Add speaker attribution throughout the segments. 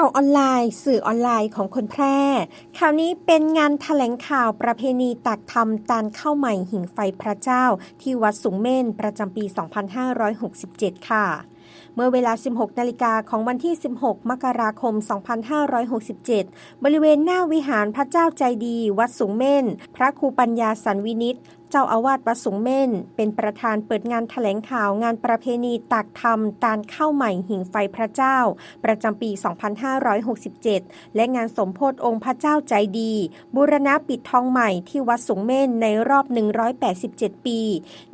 Speaker 1: ข่าวออนไลน์ สื่อออนไลน์ของคนแพร่ ข่าวนี้เป็นงานถแถลงข่าวประเพณีตักธรรมตานเข้าใหม่หิ่งไฟพระเจ้า ที่วัดสูงเม่นประจำปี 2567 ค่ะเมื่อเวลา 16 นาฬิกาของวันที่ 16 มกราคม 2567 บริเวณหน้าวิหารพระเจ้าใจดี วัดสูงเม่น พระครูปัญญาสันวินิต เจ้าอาวาสวัดสูงเม่น เป็นประธานเปิดงานถแถลงข่าวงานประเพณีตักธรรมตานเข้าใหม่หิ่งไฟพระเจ้า ประจำปี 2567 และงานสมโพธิองค์พระเจ้าใจดี บูรณะปิดทองใหม่ที่วัดสูงเม่นในรอบ 187 ปี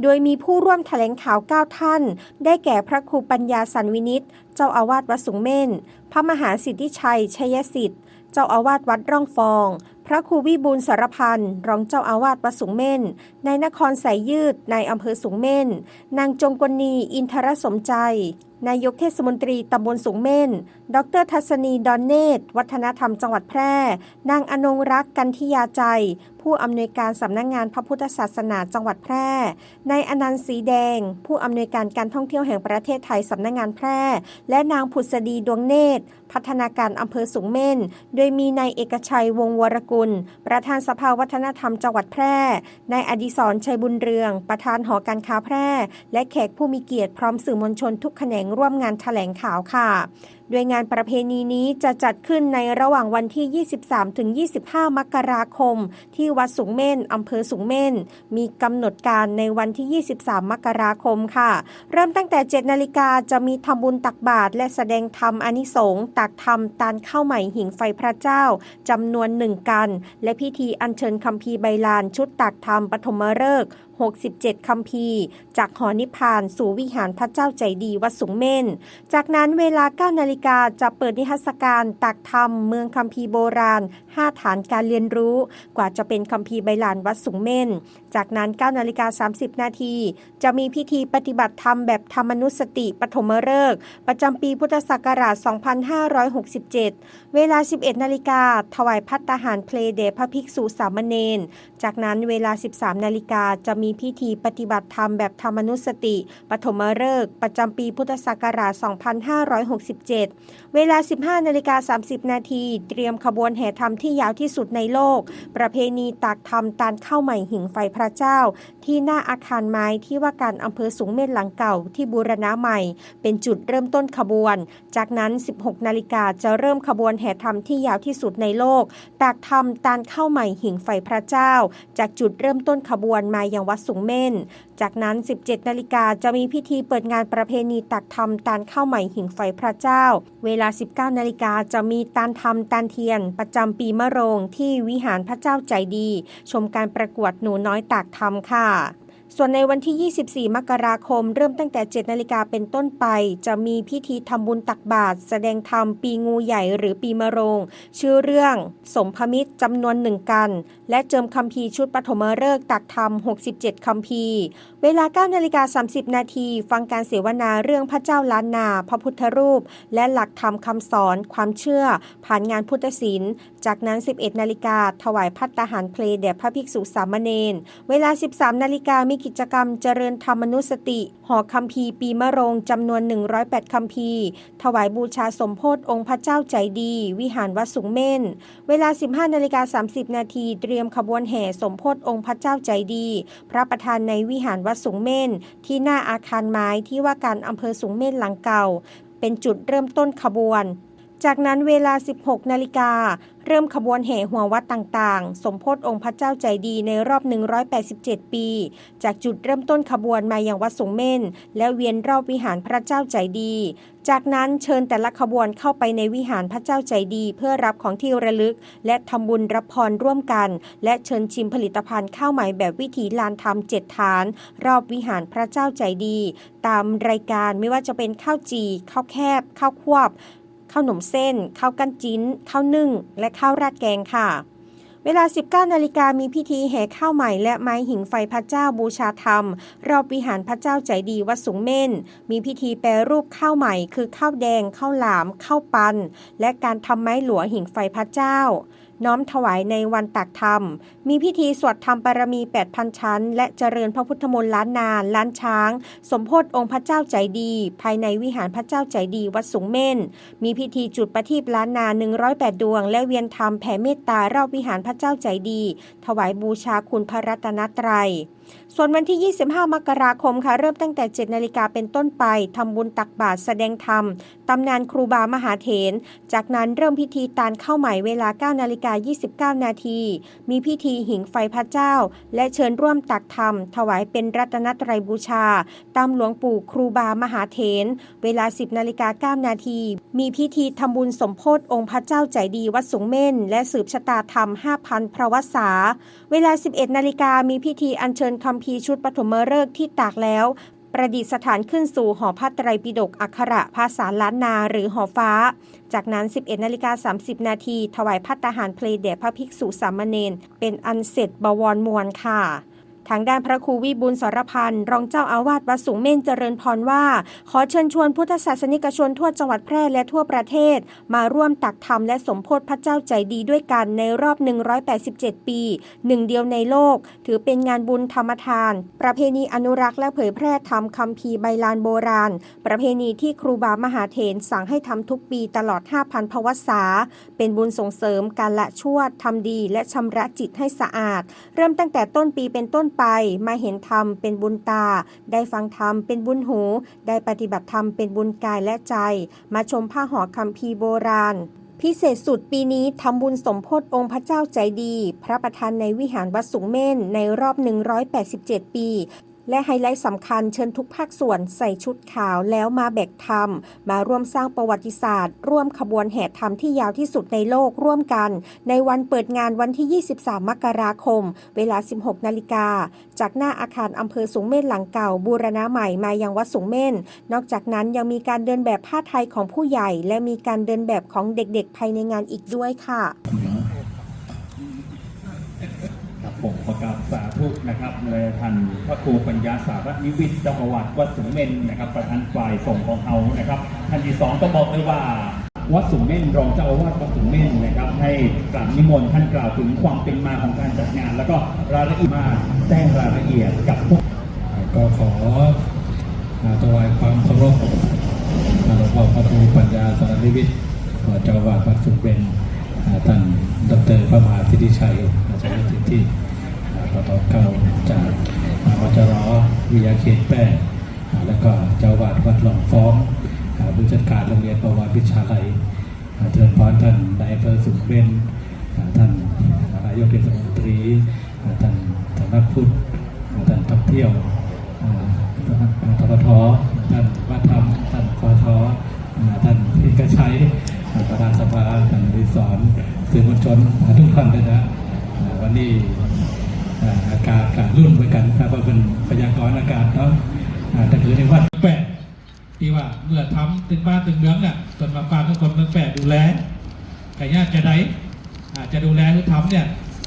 Speaker 1: โดยมีผู้ร่วมแถลงข่าว 9 ท่าน ได้แก่พระครูปัญญาสันวินิต เจ้าอาวาสวัดสูงเม่น พระมหาสิทธิชัย ชัยสิทธิ์ เจ้าอาวาสวัดร่องฟอง พระครูวิบูลสารพันธ์รองเจ้าอาวาสวัดสูงเม่นนายนครสายยืดนายอำเภอสูงเม่น นางจงกนีอินทรสมใจ นายกเทศมนตรีตำบลสูงเม่น ดรทัศนีดอนเนตร วัฒนธรรมจังหวัดแพร่ นางอนงรักกันทิยาใจ ผู้อำนวยการสำนักงงานพระพุทธศาสนาจังหวัดแพร่ นายอนันต์สีแดง ผู้อำนวยการการท่องเที่ยวแห่งประเทศไทยสำนักงงานแพร่ และนางผุษดีดวงเนตร พัฒนาการอำเภอสูงเม่น โดยมีนายเอกชัยวงวรกุล ประธานสภาวัฒนธรรมจังหวัดแพร่ นายอดิศรชัยบุญเรือง ประธานหอการค้าแพร่ และแขกผู้มีเกียรติพร้อมสื่อมวลชนทุกแขนงร่วมงานแถลงข่าวค่ะโดยงานประเพณีนี้จะจัดขึ้นในระหว่างวันที่ 23ถึง25 มกราคม ที่วัดสูงเม่นอำเภอสูงเม่น มีกำหนดการในวันที่ 23 มกราคมค่ะ เริ่มตั้งแต่ 7 นาฬิกาจะมีทำบุญตักบาตรและแสดงธรรมอนิสงส์ตักธรรมตานข้าวใหม่หิ่งไฟพระเจ้าจำนวนหนึ่งกัน และพิธีอัญเชิญคัมภีใบลานชุดตักธรรมปฐมฤกษ์ 67คัมภีร์จากหอนิพานสู่วิหารพระเจ้าใจดีวัดสูงเม่น จากนั้นเวลา9นาฬิกาจะเปิดนิทรรศการตักธรรมเมืองคัมภีร์โบราณ 5 ฐานการเรียนรู้ กว่าจะเป็นคัมภีร์ใบลานวัดสูงเม่น จากนั้น9นาฬิกา30 นาทีจะมีพิธีปฏิบัติธรรมแบบธรรมนุสติปฐมฤกษ์ประจำปีพุทธศักราช 2567 เวลา 11นาฬิกาถวายพัตตาหารเพลเดพระภิกษุสามเณรจากนั้นเวลา 13นาฬิกาจะมีีพิธีปฏิบัติธรรมแบบธรรมนุสติ ปฐมฤกษ์ประจำปีพุทธศักราช 2567 เวลา 15นาฬิกา30 นาที เตรียมขบวนแห่ธรรมที่ยาวที่สุดในโลก ประเพณีตักธรรมตานเข้าใหม่หิ่งไฟพระเจ้า ที่หน้าอาคารไม้ที่ว่าการอำเภอสูงเม่นหลังเก่าที่บูรณะใหม่ เป็นจุดเริ่มต้นขบวน จากนั้น 16 นาฬิกาจะเริ่มขบวนแห่ธรรมที่ยาวที่สุดในโลกตักธรรมตานเข้าใหม่หิ่งไฟพระเจ้า จากจุดเริ่มต้นขบวนมายังวัดสูงเม่น จากนั้น 17 นาฬิกาจะมีพิธีเปิดงานประเพณีตักธรรมตานเข้าใหม่หิ่งไฟพระเจ้า เวลา 19 นาฬิกาจะมีตานธรรมตานเทียน ประจำปีมะโรงที่วิหารพระเจ้าใจดี ชมการประกวดหนูน้อยตักธรรมค่ะ ส่วนในวันที่ 24 มกราคม เริ่มตั้งแต่ 7 นาฬิกาเป็นต้นไป จะมีพิธีทำบุญตักบาตรแสดงธรรมปีงูใหญ่หรือปีมะโรง ชื่อเรื่องสมพมิตรจำนวนหนึ่งกัน และเจิมคัมภีร์ชุดปฐมฤกษ์ตักธรรม 67คัมภีร์เวลา 9 นาฬิกา 30 นาที ฟังการเสวนาเรื่องพระเจ้าล้านนา พระพุทธรูป และหลักธรรมคำสอน ความเชื่อ ผ่านงานพุทธศิลป์ จากนั้น 11 นาฬิกาถวายพัตตาหารเพลแด่พระภิกษุสามเณร เวลา 13 นาฬิกามีกิจกรรมเจริญธรรมนุสติ หอคัมภีร์ปีมะโรงจำนวน 108คัมภีร์ถวายบูชาสมโพธิองค์พระเจ้าใจดี วิหารวัดสูงเม่น เวลา 15 นาฬิกา 30 นาทีเตรียมขบวนแห่สมโพธิองค์พระเจ้าใจดี พระประธานในวิหารวัดสูงเม่น ที่หน้าอาคารไม้ที่ว่าการอำเภอสูงเม่นหลังเก่า เป็นจุดเริ่มต้นขบวน จากนั้นเวลา 16 นาฬิกา เริ่มขบวนแห่หัววัดต่างๆ สมโพธิองค์พระเจ้าใจดีในรอบ 187 ปี จากจุดเริ่มต้นขบวนมาอย่างวัดสงเม่น และเวียนรอบวิหารพระเจ้าใจดี จากนั้นเชิญแต่ละขบวนเข้าไปในวิหารพระเจ้าใจดี เพื่อรับของที่ระลึก และทำบุญรับพรร่วมกัน และเชิญชิมผลิตภัณฑ์ข้าวใหม่แบบวิถีลานธรรมเจ็ดฐาน รอบวิหารพระเจ้าใจดี ตามรายการไม่ว่าจะเป็นข้าวจีข้าวแคบข้าวควบ ข้าวหนมเส้น ข้าวกั้นจิ้น ข้าวนึ่ง และข้าวราดแกงค่ะ เวลา 19 นาฬิกามีพิธีแห่ข้าวใหม่และไม้หิ่งไฟพระเจ้าบูชาธรรม รอบวิหารพระเจ้าใจดีวัดสูงเม่น มีพิธีแปรรูปข้าวใหม่ คือข้าวแดง ข้าวหลาม ข้าวปัน และการทำไม้หลัวหิ่งไฟพระเจ้า น้อมถวายในวันตักธรรม มีพิธีสวดธรรมปารมี 8,000 ชั้น และเจริญพระพุทธมนต์ล้านนาล้านช้าง สมโพธิองค์พระเจ้าใจดี ภายในวิหารพระเจ้าใจดีวัดสูงเม่น มีพิธีจุดประทีปล้านนา 108 ดวง และเวียนธรรมแผ่เมตตารอบวิหารพระเจ้าใจดี ถวายบูชาคุณพระรัตนตรัย ส่วนวันที่ 25 มกราคมค่ะ เริ่มตั้งแต่ 7 นาฬิกาเป็นต้นไปทำบุญตักบาตรแสดงธรรมตำนานครูบามหาเถร จากนั้นเริ่มพิธีตานเข้าใหม่เวลา 9 นาฬิกา 29 นาที มีพิธีหิงไฟพระเจ้า และเชิญร่วมตักธรรม ถวายเป็นรัตนตรัยบูชา ตามหลวงปู่ครูบามหาเถร เวลา 10 นาฬิกา 9 นาที มีพิธีทำบุญสมโพธิองค์พระเจ้าใจดีวัดสูงเม่น และสืบชะตาธรรม 5,000 พระวสา เวลา 11 นาฬิกามีพิธีอัญเชิญคัมภีร์ชุดปฐมฤกษ์ที่ตากแล้ว ประดิษฐานขึ้นสู่หอพระไตรปิฎกอักขระภาษาล้านนาหรือหอฟ้า จากนั้น 11นาฬิกา30 นาทีถวายพัตตาหารเพลเดพระภิกษุสามเณรเป็นอันเสร็จบวรมวลค่ะ ทางด้านพระครูวิบูลสรพันธ์รองเจ้าอาวาสวัดสูงเม่นเจริญพรว่า ขอเชิญชวนพุทธศาสนิกชนทั่วจังหวัดแพร่และทั่วประเทศ มาร่วมตักธรรมและสมโพธิพระเจ้าใจดีด้วยกันในรอบ 187 ปีหนึ่งเดียวในโลก ถือเป็นงานบุญธรรมทาน ประเพณีอนุรักษ์และเผยแพร่ธรรมคัมภีร์ใบลานโบราณ ประเพณีที่ครูบามหาเถรสั่งให้ทำทุกปีตลอด 5,000 พวสาเป็นบุญส่งเสริมการละชั่วทำดี และชำระจิตให้สะอาด เริ่มตั้งแต่ต้นปีเป็นต้นไปมาเห็นธรรมเป็นบุญตา ได้ฟังธรรมเป็นบุญหู ได้ปฏิบัติธรรมเป็นบุญกายและใจ มาชมผ้าห่อคำพีโบราณพิเศษสุดปีนี้ทำบุญสมโพธิองค์พระเจ้าใจดี พระประธานในวิหารวัดสุงเม่นในรอบ 187 ปี และไฮไลท์สำคัญเชิญทุกภาคส่วนใส่ชุดขาวแล้วมาแบกธรรม มาร่วมสร้างประวัติศาสตร์ ร่วมขบวนแห่ธรรมที่ยาวที่สุดในโลกร่วมกัน ในวันเปิดงานวันที่ 23 มกราคม เวลา 16 นาฬิกา จากหน้าอาคารอำเภอสูงเม่นหลังเก่า บูรณะใหม่มายังวัดสูงเม่น นอกจากนั้นยังมีการเดินแบบผ้าไทยของผู้ใหญ่ และมีการเดินแบบของเด็กๆ ภายในงานอีกด้วยค่ะ
Speaker 2: ครับผมประกาสาธุนะครับในท่านพระครูปัญญาสารนิวิทย์เจ้าประวัติวัดสุเมนนะครับ ประธานฝ่ายส่งของเรานะครับท่านที่สองก็บอกเลยว่าวัดสุเม่นรองเจ้าอาวาสวัดสุเม่นนะครับ ให้กราบนิมนต์ท่านกล่าวถึงความเป็นมาของการจัดงาน แล้วก็รายละเอียดมาแจ้งรายละเอียดกับพวก
Speaker 3: ก็ขอถวายความเคารพหลวงพ่อพระครูปัญญาสารนิวิทย์เจ้าอาวาดวัดสุเป็นอ่าท่านดรพระมหาสิทธิชัยอาจารย์สิทธิ วิยาเขตแป้งแล้วก็เจ้าวาดวัดหลองฟ้องผู้จัดการโรงเรียนประวัติวิชาลัยอ่าเชิญพรท่านนายอำเภอสุขเป็นท่านนายกเทศมนตรีอ่าท่านสำนักพุทธท่านท่องเที่ยวอ่าทททท่านวัฒธรรมท่านคอทอ่าท่านเอกชัยประธานสภาท่านดิสอนสื่อมวลชนทุกท่านเลยนะวันนี้ อากาศการรุ่นเหมือนกันครับว่าเป็นพยากรณ์อากาศเนาะแต่คือในวัดแปะที่ว่าเมื่อทำตึงบ้านตึงเมืองเนี่ยจนมาฟังทุกคนเมืองแปะดูแลไก่ย่าจะได้จะดูแลหรือทำเนี่ย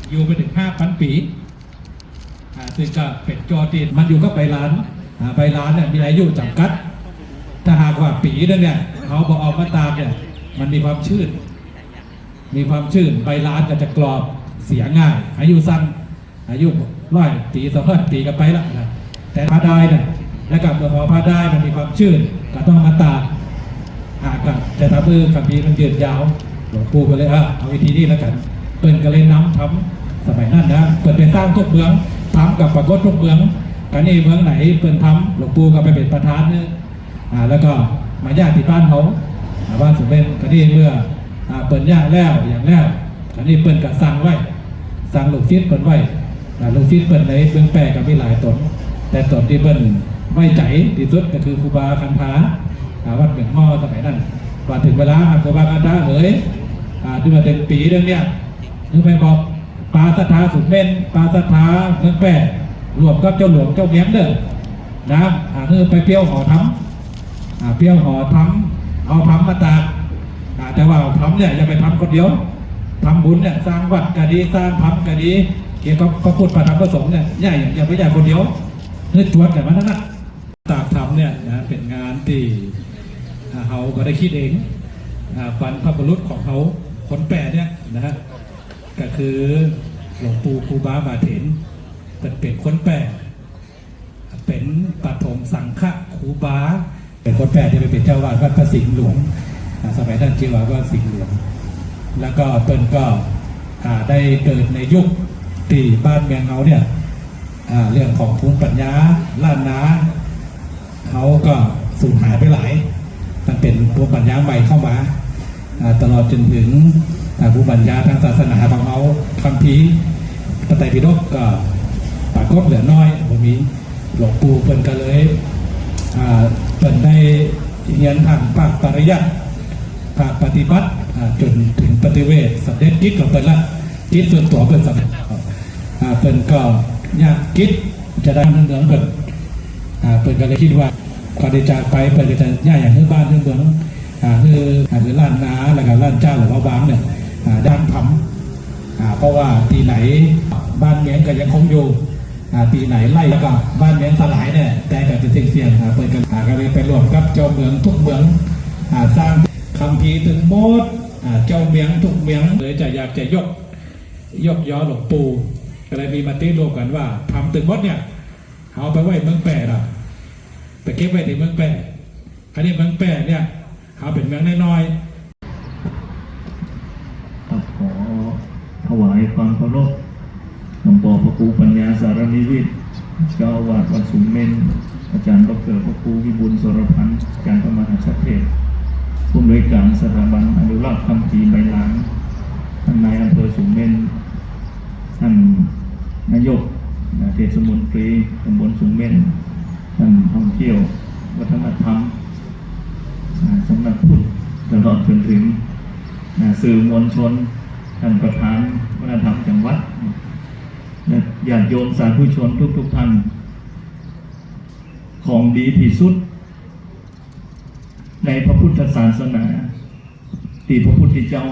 Speaker 3: อยู่ไปถึงห้าพันปีซึ่งก็เป็นโจทย์ที่มันอยู่กับใบลานอ่าใบลานเนี่ยมีอายุจำกัด ถ้าหากว่าปีนึงเนี่ยเขาบอกออกมาตามเนี่ยมันมีความชื้น มีความชื้นใบลานก็จะกรอบเสียง่าย อายุสั้น อายุร้อยปีสองร้อยปีกันไปละนะแต่ผ้าได้เนี่ยแล้วกับพอผ้าได้มันมีความชื้นก็ต้องมาตากอากับจะทำให้กับพีมันยืดยาวหลวงปู่ก็เลยอะเอาวิธีนี้แล้วกันเปิ่นก็เลยน้ำทำสมัยนั้นนะเปิดไปสร้างทุกเมืองทำกับปรากฏทุกเมืองกันนี่เมืองไหนเปิ่นทำหลวงปู่ก็ไปเป็นประธานเนี่ยอ่าแล้วก็มาญาติบ้านเขาบ้านสุเมนกันนี่เมื่ออ่าเปิ่นย่างแล้วอย่างแล้วกันนี่เปิ่นก็สั่งไว้สั่งลูกศิษย์เปิ่นไว้ ลูกศิษย์เปิ่นในเมืองแปรก็มีหลายตน แต่ตนที่เปิ่นไว้ใจที่สุดก็คือครูบาคันธาอ่าวัดเหมืองหม้อสมัยนั้นว่าถึงเวลาครูบาคันธาเอ๋ยที่มาเป็นปีเรื่องเนี้ยนึกไปบอกปลาสถาสุดเม่นปลาสถาเมืองแปรรวมกับเจ้าหลวงเจ้าเมียงเด้อนะอ่าเออไปเปรี้ยวหอทำอ่าเปรี้ยวห่อทำเอาทำมาตากแต่ว่าทำเนี่ยอย่าไปทำคนเดียวทำบุญเนี่ยสร้างวัดก็ดีสร้างทำก็ดี เกี่ยวกับพระพุทธพระธรรมพระสงฆ์เนี่ยอย่อย่าไปอย่าคนเดียวนึกจวดกันมาทั้งนั้นตากทำเนี่ยนะเป็นงานที่เขาก็ได้คิดเองฝันพระบรรลุของเขาคนแปดเนี่ยนะฮะก็คือหลวงปู่ครูบาบาเถนเป็นเป็นคนแปลเป็นปฐมสังฆครูบาเป็นคนแปลที่ไปเป็นเจ้าวาดวัดพระสิงห์หลวงอ่าสมัยท่านชื่อว่าวัดสิงห์หลวงแล้วก็เปิ้นก็อ่าได้เกิดในยุค ที่บ้านเมืองเขาเนี่ยเรื่องของภูมิปัญญาล้านนาเขาก็สูญหายไปหลายมันเป็นภูมิปัญญาใหม่เข้ามา ตลอดจนถึงภูมิปัญญาทางศาสนาของเขาคำพีร์พระไตรปิฎกก็ปรากฏเหลือน้อยผมมีหลวงปู่เปิ้นก็เลยเปิ้นได้เรียนทางภาคปริยัติภาคปฏิบัติจนถึงปฏิเวทสำเร็จกิจของเปินละกิจส่วนตัวเปินสำเร็จ เปินก็ยากกิจจะได้เงินเดือนเปินอ่าเปินก็เลยคิดว่าก่อนที่จากไปเปินก็จะย่าอย่างที่บ้านเมืองอ่าคืออ่าคือล้านนาแล้วก็ล้านเจ้าหรือว่าบางเนี่ยด้านทำอ่าเพราะว่าปีไหนบ้านเมียงก็ยังคงอยู่ปีไหนไล่แล้วก็บ้านเมียงสลายเนี่ยแต่ก็จะเสี่ยงๆอ่าเปิดกันก็เลยไปรวมกับเจ้าเมืองทุกเมืองสร้างคำพีถึงโมดเจ้าเมียงทุกเมียงเลยจะอยากจะยกยกย้อหลวงปู่ ก็เลยมีมติรวมกันว่าทำถึงมดเนี่ย เอาไปไว้เมืองแปะละไปเก็บไว้ที่เมืองแปะอันนี้เมืองแปะเนี่ยเอาเป็นเมืองน้อย
Speaker 4: ขอถวายความเคารพหลวงพ่อพระครูปัญญาสารนิวิทย์เจ้าอาวาสวัดสุมเมนอาจารย์ดรพระครูวิบูลสรพันธ์อาจารย์พระมหาชัดเทพผู้อำนวยการสถาบันอนุรักษ์คำพีใบลานท่านนายอำเภอสุมเมนท่าน นายกเทศมนตรีตำบลสุมเมนท่านท่องเที่ยว วัฒนธรรมสำนักพุทธตลอดจนถึงนะสื่อมวลชนท่านประธานวัฒนธรรมจังหวัดและญาติโยมสาธุชนทุกๆท่านของดีที่สุด ในพระพุทธศาสนา ที่พระพุทธเจ้า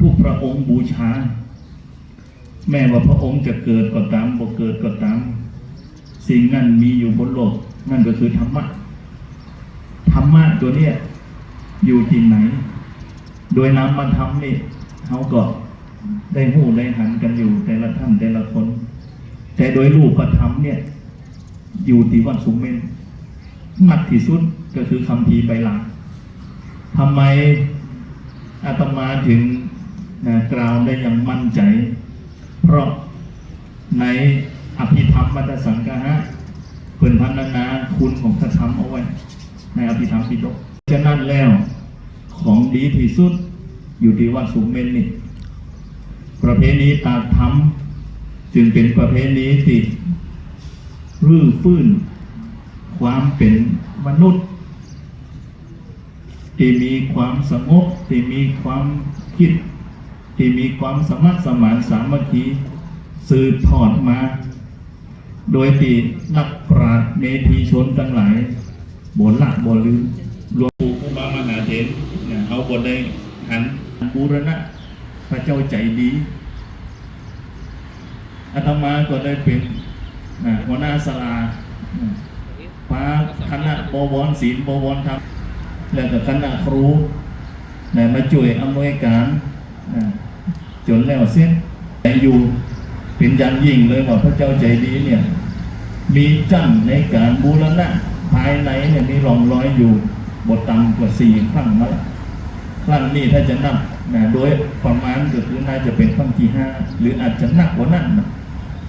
Speaker 4: ทุกพระองค์บูชา แม้ว่าพระองค์จะเกิดก็ตามบ่เกิดก็ตาม สิ่งนั้นมีอยู่บนโลก นั่นก็คือธรรมะธรรมะตัวเนี้ยอยู่ที่ไหน โดยนามมาทำนี่เขาก็ได้หู้ได้หันกันอยู่แต่ละท่านแต่ละคน แต่โดยรูปธรรมเนี่ย อยู่ที่วัดสุมเมนหนักที่สุดก็คือคำพีร์ใบลานทำไมอาตมาถึงกล่าวได้อย่างมั่นใจ เพราะในอภิธรรมมัตสังกะฮะเพิ่นพันนานาคุณของพระธรรมเอาไว้ ในอภิธรรมปิฎกฉะนั้นแล้วของดีที่สุดอยู่ที่วัดสุมเมนนี่ ประเพณีตาธรรมจึงเป็นประเพณีที่รื้อฟื้น ความเป็นมนุษย์ ที่มีความสงบที่มีความคิด ที่มีความสมัครสมานสามัคคีสืบทอดมา โดยที่นักปราชญ์เมธีชนทั้งหลายบนละบนลืมหลวงปู่ครูบามหาเถรเขาบนได้หันบูรณะพระเจ้าใจดีอาตมาก็ได้เป็นหัวหน้าสลานะคณะบวรศีลบวรธรรมแล้วก็คณะครูมาช่วยอำนวยการนะ จนแล้วเส้นแต่อยู่เป็นอย่างยิ่งเลยว่าพระเจ้าใจดีเนี่ยมีจั่นในการบูรณะภายในเนี่ยมีรองร้อยอยู่บทต่ำกว่าสี่ครั้งมาแล้วครั้งนี้ถ้าจะนับนะโดยประมาณก็คือน่าจะเป็นครั้งที่ห้าหรืออาจจะหนักกว่านั้นนะ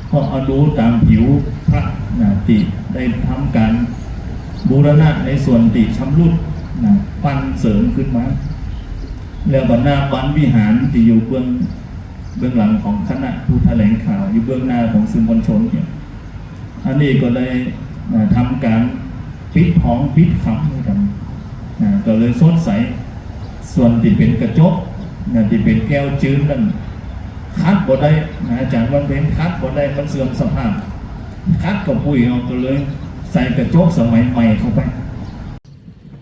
Speaker 4: เพราะเอาดูตามผิวพระนะติได้ทำการบูรณะในส่วนติชำรุดนะปั้นเสริมขึ้นมา แล้วบรรณาวันวิหารที่อยู่เบื้อง เบื้องหลังของคณะผู้แถลงข่าวอยู่เบื้องหน้าของสื่อมวลชนเนี่ยอันนี้ก็เลยอ่าทำการปิดท้องปิดคำด้วยกันอ่าก็เลยสดใสส่วนที่เป็นกระจกนะที่เป็นแก้วจืดนั่นคัดบ่ได้นะอาจารย์วันเป็นคัดบ่ได้มันเสื่อมสภาพ คัดกับปุ้ยเอาก็เลยใส่กระจกสมัยใหม่เข้าไป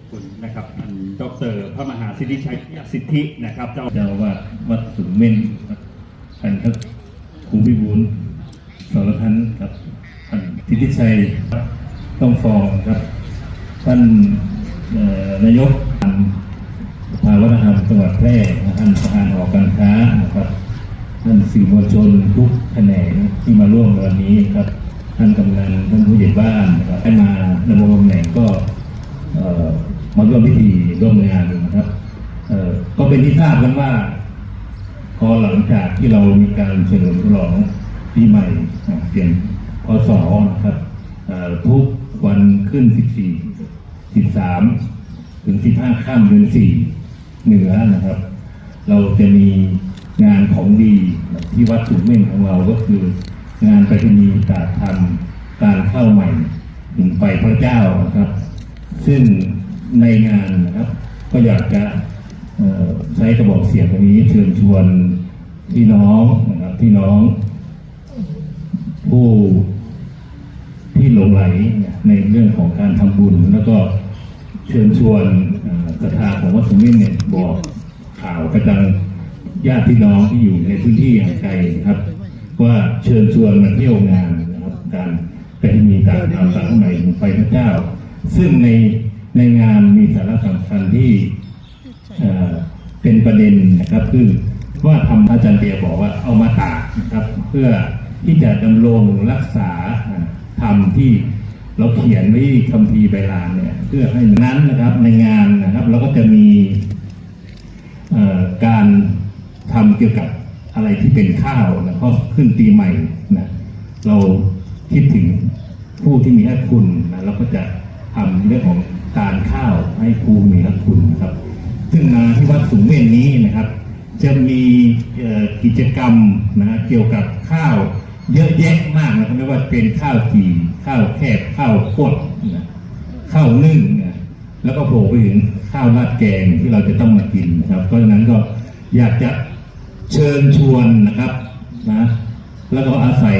Speaker 4: คุณนะครับท่านดรพระมหาสิทธิชัยสิทธินะครับ เจ้าเจ้าว่าวัดสุมเมน ท่านครับครูพิบูลสารพันธ์ครับท่านสิทิชัยต้องฟองครับ ท่านนายกภาวัฒนธรรมจังหวัดแพร่ท่านประธานหอการค้านะครับ
Speaker 2: ท่านสื่อมวลชนทุกแขนงที่มาร่วมในวันนี้ครับท่านกำนันท่านผู้ใหญ่บ้านนะครับให้มาดำรงตำแหน่งก็มาร่วมพิธีร่วมงานนะครับก็เป็นที่ทราบกันว่า พอหลังจากที่เรามีการเฉลิมฉลองปีใหม่เปลี่ยนพศนะครับทุกวันขึ้น 14 13 ถึง 15 ข้ามเดือน 4 เหนือนะครับ เราจะมีงานของดีที่วัดสุเม่นของเราก็คือ งานประเพณีตาธรรมการเข้าใหม่ถึงไฟพระเจ้านะครับ ซึ่งในงานนะครับ ก็อยากจะ ใช้กระบอกเสียงตรงนี้เชิญชวนพี่น้องนะครับพี่น้อง ผู้ที่หลงไหลในเรื่องของการทำบุญ แล้วก็เชิญชวนศรัทธาของวัดสุเม่นเนี่ยบอกข่าวกระจังญาติพี่น้องที่อยู่ในพื้นที่ห่างไกลนะครับ ว่าเชิญชวนมาเที่ยวงานนะครับการเป็นมีการทำตามใหม่ของไฟพระเจ้า ซึ่งในในงานมีสาระสำคัญที่ เป็นประเด็นนะครับคือว่าทำอาจารย์เปียบอกว่าเอามาตากนะครับ เพื่อที่จะดำรงรักษาธรรมที่เราเขียนไว้คัมภีใบลานเนี่ยเพื่อให้นั้นนะครับในงานนะครับเราก็จะมีการทำเกี่ยวกับอะไรที่เป็นข้าวนะเพราะขึ้นปีใหม่นะเราคิดถึงผู้ที่มีพระคุณนะเราก็จะทำเรื่องของการข้าวให้ผู้มีพระคุณนะครับ ซึ่งงาที่วัดสูงเม่นนี้นะครับ จะมีกิจกรรมนะฮะเกี่ยวกับข้าวเยอะแยะมากนะครับไม่ว่าเป็นข้าวจี่ข้าวแคบข้าวโคดนะข้าวนึ่งนะแล้วก็โผล่ไปถึงข้าวราดแกงที่เราจะต้องมากินนะครับ เพราะฉะนั้นก็อยากจะเชิญชวนนะครับนะแล้วก็อาศัย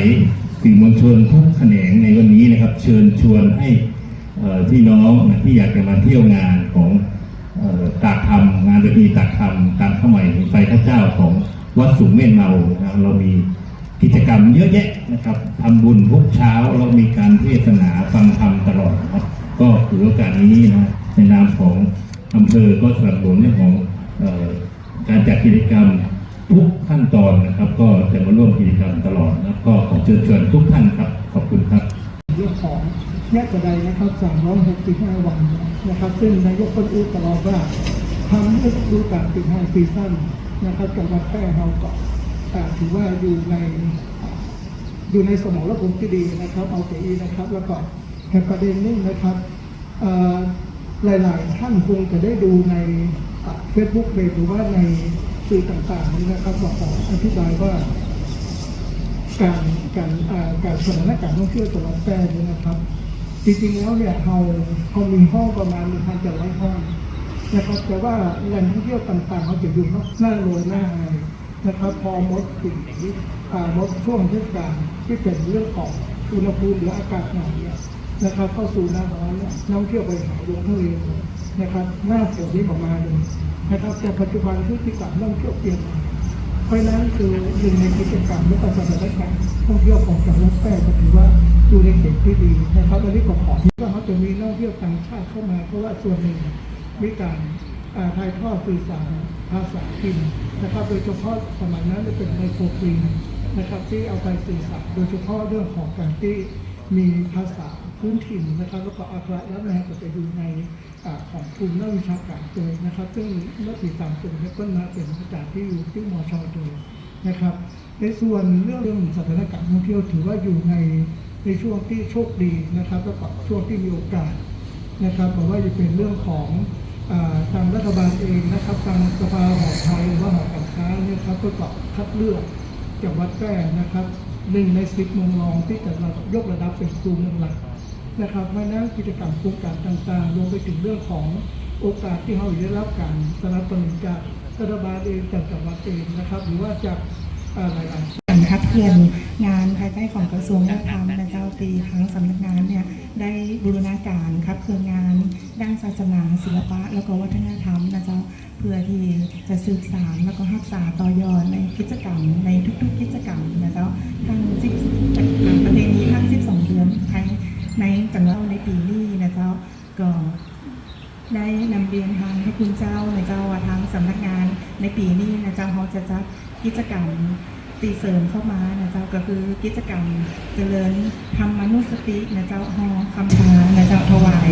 Speaker 2: สื่อมวลชนทุกแขนงในวันนี้นะครับ เชิญชวนให้พี่น้องนะที่อยากจะมาเที่ยวงานของ ตากธรรมงานประเพณีตากธรรมตามข้าวใหม่ไฟพระเจ้าของวัดสูงเม่นเรานะครับเรามีกิจกรรมเยอะแยะนะครับทำบุญทุกเช้าเรามีการเทศนาฟังธรรมตลอดนะครับ ก็ถือโอกาสนี้นะในนามของอำเภอก็สนับสนุนเรื่องของออการจัดกิจกรรมทุกขั้นตอนนะครับ ก็จะมาร่วมกิจกรรมตลอดนะครับก็ขอเชิญชวนทุกท่านครับขอบคุณครับ
Speaker 5: เรื่องของ แยกกระไดนะครับ365 วันนะครับ ซึ่งนายกคนอู้ตลอดว่าทำให้ดูกาลปี5ซีซั่นนะครับจังหวัดแพร่เราเก็อ่าถือว่าอยู่ในอยู่ในสมองระบบที่ดีนะครับ เอาใจีนะครับ แล้วก็แค่ประเด็นนี้นะครับหลายๆท่านคงจะได้ดูในเฟซบุ๊กเพจหรือว่าในสื่อต่างๆนี้นะครับบอกอธิบายว่า การการการสถานการท่องเที่ยวจังหวัดแพร่เนี่ยนะครับ จริงๆแล้วเนี่ยเราเรามีห้องประมาณหนึ่งพันเจ็ดร้อยห้องนะครับแต่ว่าแหล่งท่องเที่ยวต่างๆเขาจะอยู่หน้าโรยหน้าไฮนะครับพอมดสิ่งนี้อ่ามดช่วงเทศกาลที่เป็นเรื่องของอุณหภูมิหรืออากาศหนาวเนี่ยนะครับเข้าสู่หน้าร้อนเนี่ยนักท่องเที่ยวไปหาลงทะเลเลยนะครับหน้าฝนนี่ประมาณนึงนะครับแต่ปัจจุบันพฤติกรรมนักท่องเที่ยวเปลี่ยนไปเพราะนั้นคือหนึ่งในกิจกรรมและการสถานการณ์ท่องเที่ยวของจังหวัดแพร่ก็ถือว่า อยู่ในเขตที่ดีนะครับอันนี้ก็ขอที่ว่าเขาจะมีนักท่องเที่ยวต่างชาติเข้ามา เพราะว่าส่วนหนึ่งมีการถ่ายทอดสื่อสารภาษาจีนนะครับ โดยเฉพาะสมัยนั้นจะเป็นไมโครกรีนนะครับที่เอาไปสื่อสารโดยเฉพาะเรื่องของการที่มีภาษาพื้นถิ่นนะครับแล้วก็อักขระและแนวก็จะอยู่ในอของกลุ่มนักวิชาการโดยนะครับ ซึ่งเมื่อปีสามสิบเนี่ยก็มาเป็นอาจารย์ที่อยู่ที่มอชโดยนะครับ ในส่วนเรื่องเรื่องสถานการณ์ท่องเที่ยวถือว่าอยู่ใน ในช่วงที่โชคดีนะครับแล้วก็ช่วงที่มีโอกาสนะครับบอกว่าจะเป็นเรื่องของทางรัฐบาลเองนะครับทางสภาหอไทยหรือว่าหอการค้าเนี่ยครับก็คัดเลือกจังหวัดแพร่นะครับหนึ่งในสิบเมืองรองที่จะยกระดับเป็นกลุ่มเมืองหลักนะครับเพราะนั้นกิจกรรมโครงการต่างๆรวมไปถึงเรื่องของโอกาสที่เราได้รับการสนับสนุนจากรัฐบาลเองจากจังหวัดเองนะครับ หรือว่าจากอ่าหลายๆ
Speaker 6: การ ขับเคลื่อนงานภายใต้ของกระทรวงวัฒนธรรมและเจ้าปีทั้งสำนักงานเนี่ยได้บูรณาการขับเคลื่อนงาน ด้านศาสนา ศิลปะ แล้วก็วัฒนธรรมนะเจ้าเพื่อที่จะสืบสานแล้วก็รักษาต่อยอดในกิจกรรมในทุกๆ กิจกรรมนะเจ้าทั้งสิบประเพณีทั้ง 12 เดือนภายในจังหวัดในปีนี้นะเจ้าก็ได้นำเรียนทางให้คุณเจ้าในเจ้าว่าทางสำนักงานในปีนี้นะเจ้าเขาจะจัดกิจกรรม ตีเสริมเข้ามานะเจ้าก็คือกิจกรรมเจริญธรรมนุสตินะเจ้าฮอคำพานะเจ้าถวาย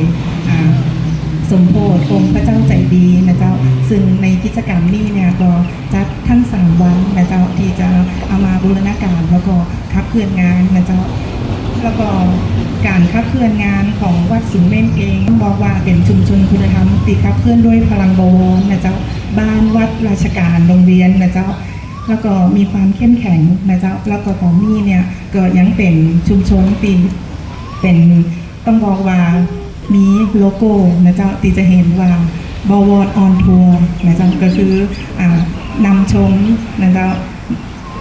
Speaker 6: สมโพธิองค์พระเจ้าใจดีนะเจ้าซึ่งในกิจกรรมนี้เนี่ยก็จัดทั้งสามวันนะเจ้าที่จะเอามาบูรณาการแล้วก็ขับเคลื่อนงานนะเจ้าแล้วก็การขับเคลื่อนงานของวัดสุนเม่นเองต้องบอกว่าเป็นชุมชนคุณธรรมตีขับเคลื่อนด้วยพลังบวรนะเจ้าบ้านวัดราชการโรงเรียนนะเจ้า แล้วก็มีความเข้มแข็งนะเจ้าแล้วก็ของนี่เนี่ยก็ยังเป็นชุมชนตีเป็นต้องบอกว่ามีโลโก้นะเจ้าตีจะเห็นว่าบวรออนทัวร์นะเจ้าก็คืออนำชมนะเจ้า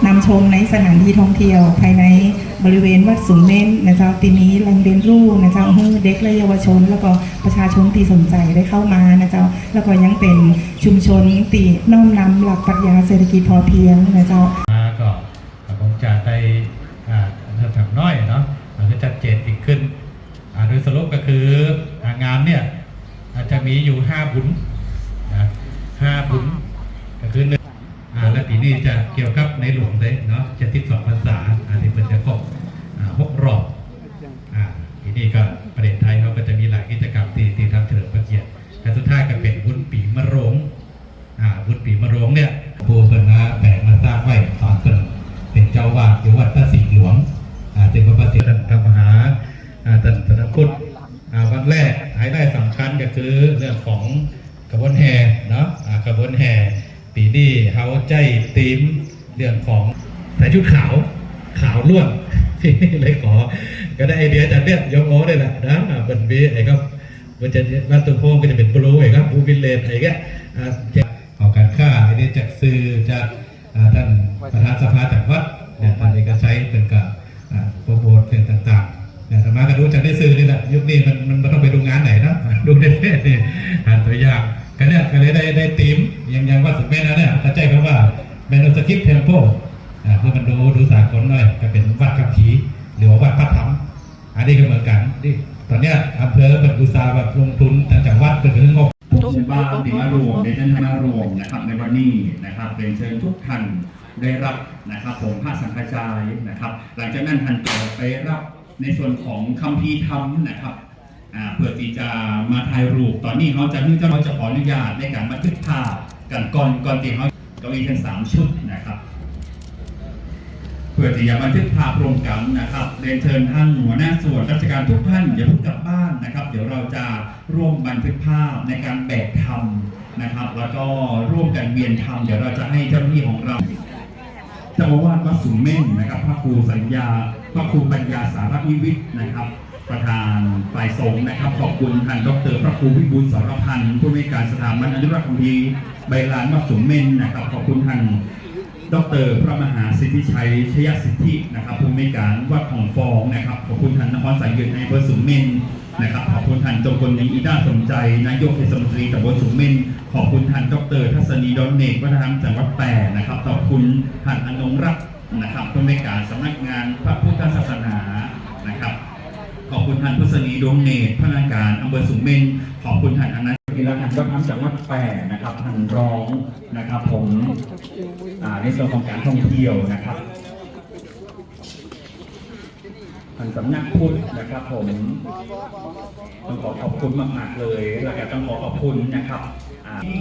Speaker 6: นำชมในสถานที่ท่องเที่ยวภายใน บริเวณวัดสูงเน้นนะเจ้าทีนี้แหล่งเรียนรู้นะเจ้าให้เด็กและเยาวชน แล้วก็ประชาชนที่สนใจได้เข้ามานะเจ้าแล้วก็ยังเป็นชุมชนตีน้อมนำหลักปรัชญาเศรษฐกิจพอเพียงนะเจ้า
Speaker 3: มาก็คงจะได้อ่าระดับน้อยเนาะมันก็ชัดเจนอีกขึ้นอ่าโดยสรุปก็คืองานเนี่ยอาจจะมีอยู่5บุญนะห้าบุญก็คือหนึ่งและปีนี้จะเกี่ยวกับในหลวงเลยเนาะจะทิศสองภาษา ปีนี้เขาใจธีมเรื่องของใส่ชุดขาวขาวล้วนที่เลยขอ ก็ได้ไอเดียจากเนี่ยยกโอ้ได้แหละนะอ่าเป็นบีไอ้ครับมันจะบ้านตัวโพงก็จะเป็นบลูไอ้ครับบูวินเลนไอ้แกอ่าจะอกการค่าไอ้นี่จากซื้อจากท่านประธานสภาจากวัดเนี่ยท่านนี้ก็ใช้เป็นกับโปรโมทเพลงต่างๆเนี่ยธรรมะก็รู้จากได้ซื้อนี่แหละยุคนี้มันมันไม่ต้องไปดูงานไหนนะดูในเฟซนี่อ่านตัวอย่าง ก็เนี่ยก็เลยได้ได้ทีมย่างย่างว่าสุดแม่นะเนี่ยเข้าใจคำว่าเมนูสคริปเทมโปอ่าเพื่อมันดูดูสากลหน่อยก็เป็นวัดขับผีหรือว่าวัดพระธรรมอันนี้ก็เหมือนกันที่ตอนเนี้ยอำเภอเปิดอุตสาห์แบบลงทุนจากจังหวัดเป็นเรื่องงบ
Speaker 7: ทุกบ้านที่มารวมในท่านมารวมนะครับในวันนี้นะครับเรียนเชิญทุกท่านได้รับนะครับผมผ้าสังฆจายนะครับ หลังจากนั้นท่านก็ไปรับในส่วนของคัมภีร์ธรรมนะครับ เพื่อที่จะมาถ่ายรูปตอนนี้เขาจะนี่จะเราจะขออนุญาตในการบันทึกภาพกันก่อนก่อนที่เขาก็มีทั้งสามชุดนะครับ เพื่อที่จะบันทึกภาพรวมกันนะครับเรียนเชิญท่านหัวหน้าส่วนราชการทุกท่านอย่าเพิ่งกลับบ้านนะครับ เดี๋ยวเราจะร่วมบันทึกภาพในการแบกธรรมนะครับ แล้วก็ร่วมกันเวียนธรรมเดี๋ยวเราจะให้เจ้าหน้าที่ของเราเจ้าอาวาสวัดสุมเม่นนะครับ พระครูสัญญาพระครูปัญญาสารวิวิทนะครับ ประธานฝ่ายสงฆ์นะครับ ขอบคุณท่านดรพระครูวิบูลสารพันธ์ผู้วยการสถาบันอนุรักษ์คำพีร์ใบลานวัดสุมเมนนะครับ ขอบคุณท่านดรพระมหาสิทธิชัยชยสิทธินะครับผู้อำนวยการวัดของฟองนะครับ ขอบคุณท่านนครสายเยืนในอำเภอสุมเมนนะครับ ขอบคุณท่านจงกลยังอีด้าสมใจ นายกเทศมนตรีตำบลสุมเมนขอบคุณท่านดรทัศนีดอนเนกวัฒนธรรมจังหวัดแปรนะครับ ขอบคุณท่านอนงรัตน์นะครับผู้อำนวยการสำนักงานพระพุทธศาสนานะครับ ขอบคุณท่านพุทธนีดวงเนตรพนักงานอำเภอสุมเมนขอบคุณท่านอนันต์กีฬาการวันธรรมจังหวัดแปรนะครับท่านร้องนะครับ ผมในส่วนของการท่องเที่ยวนะครับทางสำนักพุทธนะครับ ผมต้องขอขอบคุณมากๆเลยแล้วก็ต้องขอขอบคุณนะครับที่